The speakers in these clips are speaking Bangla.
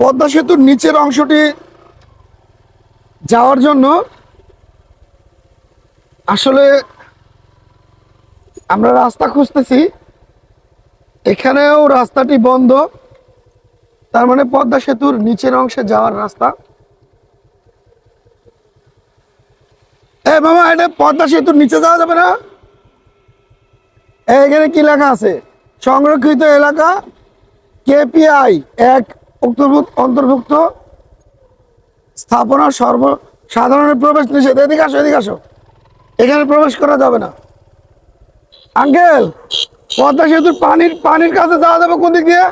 পদ্মা সেতুর নিচের অংশটি যাওয়ার জন্য আসলে আমরা রাস্তা খুঁজতেছি। এখানেও রাস্তাটি বন্ধ। তার মানে পদ্মা সেতুর নিচের অংশে যাওয়ার রাস্তা। এ মামা, এটা পদ্মা সেতুর নিচে যাওয়া যাবে না? এখানে কি লেখা আছে? সংরক্ষিত এলাকা কেপিআই এক অন্তর্ভুক্ত স্থাপনা সর্ব সাধারণের প্রবেশ নিষেধ। এদিকে আসো এদিকে আসো। এখানে প্রবেশ করা যাবে না। আঙ্কেল, পদ্মা সেতুর পানির পানির কাছে যাওয়া যাবে কোন দিক দিয়ে?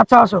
আচ্ছা আসো।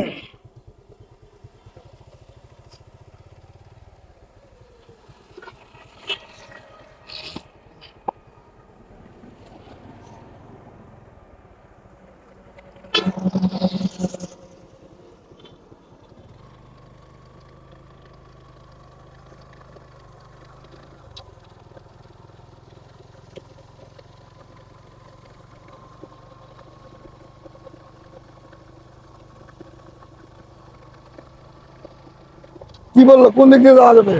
কি বলল? কোন দিক দিয়ে যাওয়া যাবে?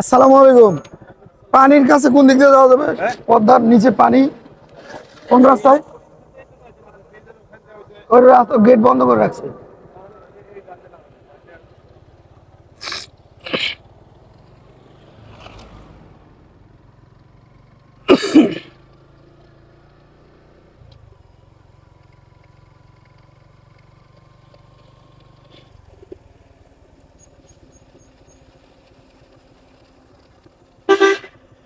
আসসালামু আলাইকুম। পানির কাছে কোন দিক দিয়ে যাওয়া যাবে? পদ্মার নিচে পানি। কোন রাস্তায়? ওই রাস্তা গেট বন্ধ করে রাখছে।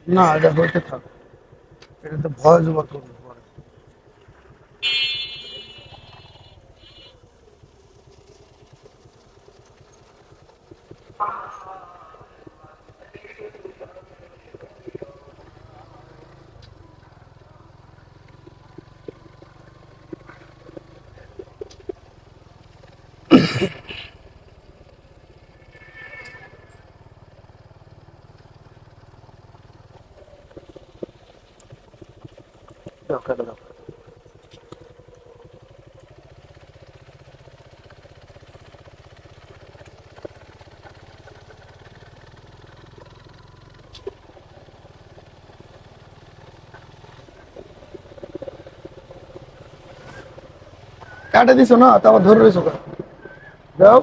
না, এটা হইতে থাক। এটা তো ভয় জমা করবে। দাও, দিছো না তারপর ধরে রয়েছো? দাও